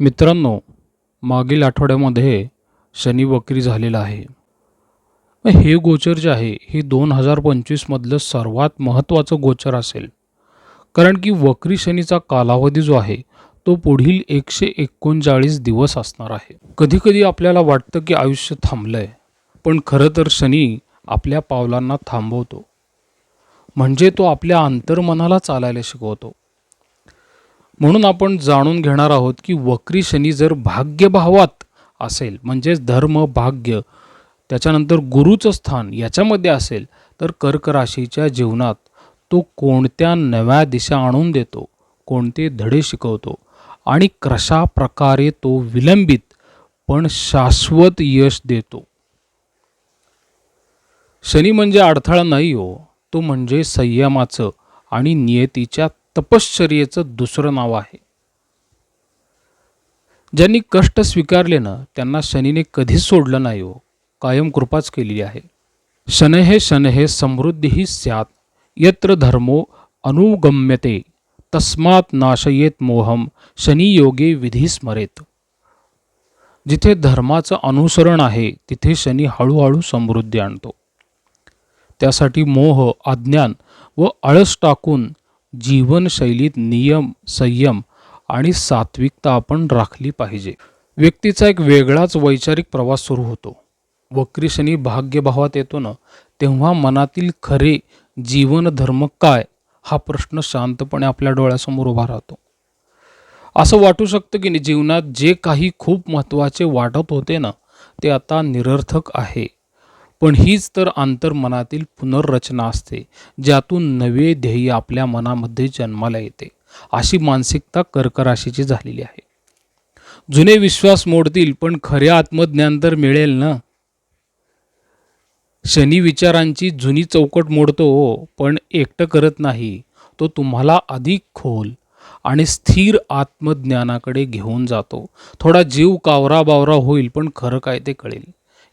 मित्रांनो मागील आठवड्यामध्ये शनी वक्री झालेला आहे. हे गोचर जे आहे हे दोन हजार पंचवीसमधलं सर्वात महत्त्वाचं गोचर असेल. कारण की वक्री शनीचा कालावधी जो आहे तो पुढील एकशे एकोणचाळीस दिवस असणार आहे. कधीकधी आपल्याला वाटतं की आयुष्य थांबलं आहे पण खरं तर शनी आपल्या पावलांना थांबवतो. म्हणजे तो आपल्या अंतर्मनाला चालायला शिकवतो. म्हणून आपण जाणून घेणार आहोत की वक्री शनी जर भाग्यभावात असेल म्हणजेच धर्म भाग्य त्याच्यानंतर गुरुचं स्थान याच्यामध्ये असेल तर कर्क राशीच्या जीवनात तो कोणत्या नव्या दिशा आणून देतो कोणते धडे शिकवतो आणि कशा प्रकारे तो विलंबित पण शाश्वत यश देतो. शनी म्हणजे अडथळा नाही हो तो म्हणजे संयमाचं आणि नियतीच्या तपश्चर्येचं दुसरं नाव आहे. ज्यांनी कष्ट स्वीकारले ना त्यांना शनीने कधीच सोडलं नाही हो. कायम कृपाच केलेली आहे. शनहे शनहे समृद्धीही स्यात यत्र धर्मो अनुगम्यते तस्मात नाशयेत मोहम शनी योगे विधी स्मरेत. जिथे धर्माचं अनुसरण आहे तिथे शनी हळूहळू समृद्धी आणतो. त्यासाठी मोह अज्ञान व आळस टाकून जीवनशैलीत नियम संयम आणि सात्विकता आपण राखली पाहिजे. व्यक्तीचा एक वेगळाच वैचारिक प्रवास सुरू होतो. वक्री शनी भाग्यभावात येतो ना तेव्हा मनातील खरे जीवनधर्म काय हा प्रश्न शांतपणे आपल्या डोळ्यासमोर उभा राहतो. असं वाटू शकतं की जीवनात जे काही खूप महत्त्वाचे वाटत होते ना ते आता निरर्थक आहे. पण हीच तर आंतरमनातील पुनर्रचना असते ज्यातून नवे ध्येय आपल्या मनामध्ये जन्माला येते. अशी मानसिकता कर्कराशीची झालेली आहे. जुने विश्वास मोडतील पण खरे आत्मज्ञान तर मिळेल ना? शनी विचारांची जुनी चौकट मोडतो पण एकटं करत नाही. तो तुम्हाला अधिक खोल आणि स्थिर आत्मज्ञानाकडे घेऊन जातो. थोडा जीव कावरा बावरा होईल पण खरं काय ते कळेल.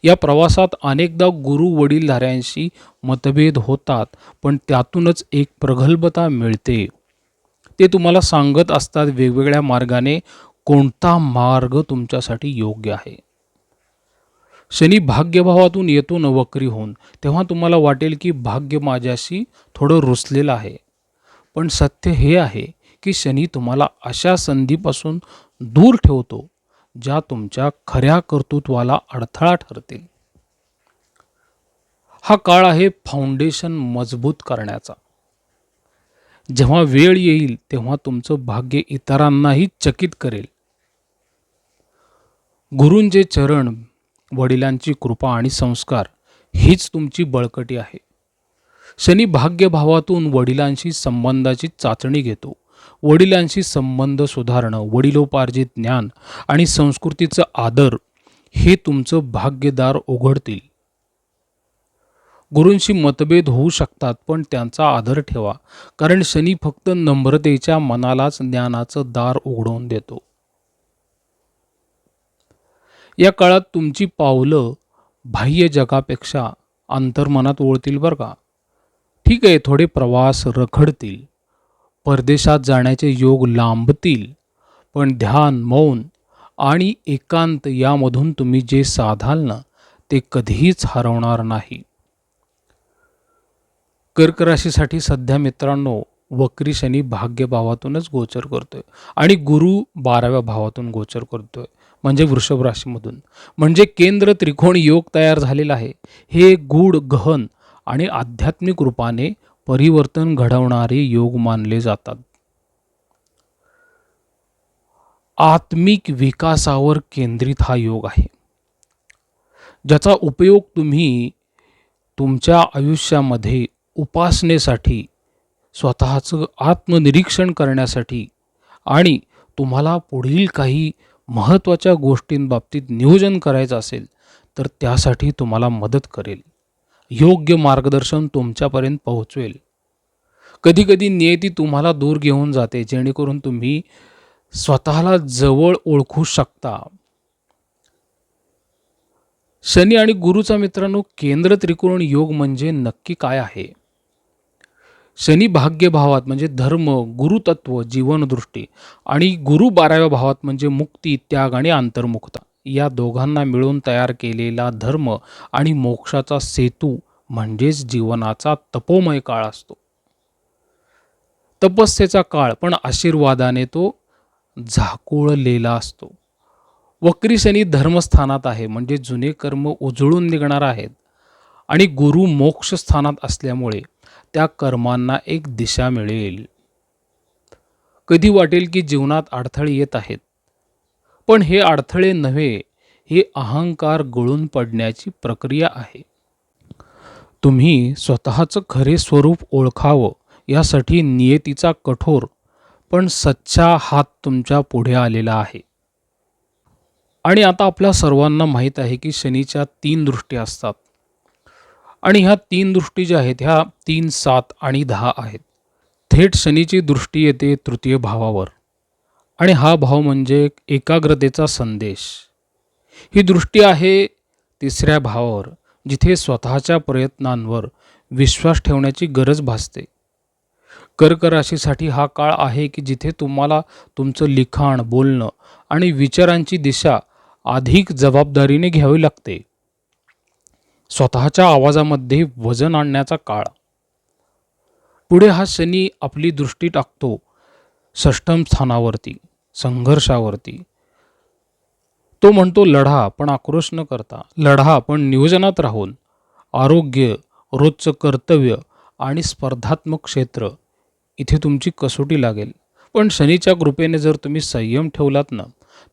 या प्रवासात अनेकदा गुरु वडीलधाऱ्यांशी मतभेद होतात पण त्यातूनच एक प्रगल्भता मिळते. ते तुम्हाला सांगत असतात वेगवेगळ्या मार्गाने कोणता मार्ग तुमच्यासाठी योग्य आहे. शनी भाग्यभावातून येतो न वक्री होऊन. तेव्हा तुम्हाला वाटेल की भाग्य माझ्याशी थोडं रुसलेलं आहे. पण सत्य हे आहे की शनी तुम्हाला अशा संधीपासून दूर ठेवतो ज्या तुमच्या खऱ्या कर्तृत्वाला अडथळा ठरतील. हा काळ आहे फाउंडेशन मजबूत करण्याचा. जेव्हा वेळ येईल तेव्हा तुमचं भाग्य इतरांनाही चकित करेल. गुरूंचे चरण वडिलांची कृपा आणि संस्कार हीच तुमची बळकटी आहे. शनी भाग्यभावातून वडिलांशी संबंधाची चाचणी घेतो. वडिलांशी संबंध सुधारणं वडिलोपार्जित ज्ञान आणि संस्कृतीचं आदर हे तुमचं भाग्यदार उघडतील. गुरूंशी मतभेद होऊ शकतात पण त्यांचा आदर ठेवा कारण शनी फक्त नम्रतेच्या मनालाच ज्ञानाचं दार उघडवून देतो. या काळात तुमची पावलं बाह्य जगापेक्षा अंतर्मनात ओळतील बरं का? ठीक आहे थोडे प्रवास रखडतील. परदेशात जाण्याचे योग लांबतील पण ध्यान मौन आणि एकांत यामधून तुम्ही जे साधाल ना ते कधीच हरवणार नाही. कर्क राशीसाठी सध्या मित्रांनो वक्री शनी भाग्यभावातूनच गोचर करतोय आणि गुरु बाराव्या भावातून गोचर करतोय म्हणजे वृषभ राशीमधून. म्हणजे केंद्र त्रिकोण योग तयार झालेला आहे. हे गूढ गहन आणि आध्यात्मिक रूपाने परिवर्तन घडवणारे योग मानले जातात. आत्मिक विकासावर केंद्रित हा योग आहे. ज्याचा उपयोग तुम्ही तुमच्या आयुष्यामध्ये उपासनेसाठी स्वतःचं आत्मनिरीक्षण करण्यासाठी आणि तुम्हाला पुढील काही महत्त्वाच्या गोष्टींबाबतीत नियोजन करायचं असेल तर त्यासाठी तुम्हाला मदत करेल. योग्य मार्गदर्शन तुमच्यापर्यंत पोहोचवेल. कधीकधी नियती तुम्हाला दूर घेऊन जाते जेणेकरून तुम्ही स्वतःला जवळ ओळखू शकता. शनी आणि गुरुचा मित्रांनो केंद्र त्रिकोण योग म्हणजे नक्की काय आहे? शनी भाग्यभावात म्हणजे धर्म गुरुतत्व जीवनदृष्टी आणि गुरु बाराव्या भावात म्हणजे मुक्ती त्याग आणि आंतर्मुखता या दोघांना मिळून तयार केलेला धर्म आणि मोक्षाचा सेतू म्हणजेच जीवनाचा तपोमय काळ असतो. तपस्येचा काळ पण आशीर्वादाने तो झाकोळलेला असतो. वक्री शनी धर्मस्थानात आहे म्हणजे जुने कर्म उजळून निघणार आहेत आणि गुरु मोक्षस्थानात असल्यामुळे त्या कर्मांना एक दिशा मिळेल. कधी वाटेल की जीवनात अडथळे येत आहेत? पण हे अडथळे नव्हे हे अहंकार गळून पडण्याची प्रक्रिया आहे. तुम्ही स्वतःचं खरे स्वरूप ओळखावं यासाठी नियतीचा कठोर पण सच्चा हात तुमच्यापुढे आलेला आहे. आणि आता आपल्या सर्वांना माहीत आहे की शनीच्या तीन दृष्टी असतात. आणि ह्या तीन दृष्टी ज्या आहेत ह्या तीन सात आणि दहा आहेत. थेट शनीची दृष्टी येते तृतीय भावावर. आणि हा भाव म्हणजे एकाग्रतेचा संदेश. ही दृष्टी आहे तिसऱ्या भावावर जिथे स्वतःच्या प्रयत्नांवर विश्वास ठेवण्याची गरज भासते. कर्क राशीसाठी हा काळ आहे की जिथे तुम्हाला तुमचं लिखाण बोलणं आणि विचारांची दिशा अधिक जबाबदारीने घ्यावी लागते. स्वतःच्या आवाजामध्ये वजन आणण्याचा काळ. पुढे हा शनी आपली दृष्टी टाकतो षष्टम स्थानावरती. संघर्षावरती. तो म्हणतो लढा पण आक्रोश न करता लढा पण नियोजनात राहून आरोग्य रोजचं कर्तव्य आणि स्पर्धात्मक क्षेत्र इथे तुमची कसोटी लागेल. पण शनीच्या कृपेने जर तुम्ही संयम ठेवलात ना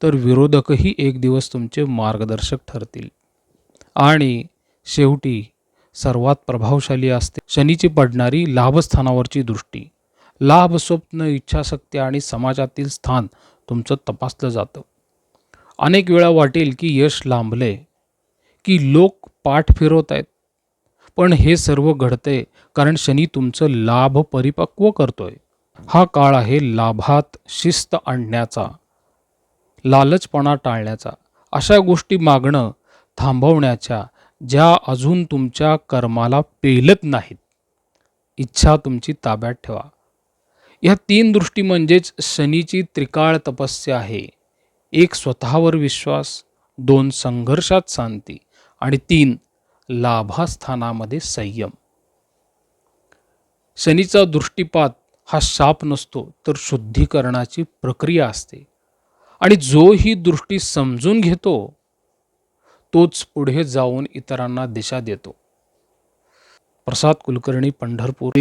तर विरोधकही एक दिवस तुमचे मार्गदर्शक ठरतील. आणि शेवटी सर्वात प्रभावशाली असते शनीची पडणारी लाभस्थानावरची दृष्टी. लाभ स्वप्न इच्छाशक्ती आणि समाजातील स्थान तुमचं तपासलं जातं. अनेक वेळा वाटेल की यश लांबले की लोक पाठ फिरवत आहेत. पण हे सर्व घडते कारण शनी तुमचं लाभ परिपक्व करतोय. हा काळ आहे लाभात शिस्त आणण्याचा लालचपणा टाळण्याचा. अशा गोष्टी मागणं थांबवण्याच्या ज्या अजून तुमच्या कर्माला पेलत नाहीत. इच्छा तुमची ताब्यात ठेवा. ह्या तीन दृष्टी म्हणजेच शनीची त्रिकाळ तपस्या आहे. एक स्वतःवर विश्वास दोन संघर्षात शांती आणि तीन लाभास्थानामध्ये संयम. शनीचा दृष्टीपात हा शाप नसतो तर शुद्धीकरणाची प्रक्रिया असते. आणि जो ही दृष्टी समजून घेतो तोच पुढे जाऊन इतरांना दिशा देतो. प्रसाद कुलकर्णी पंढरपूर.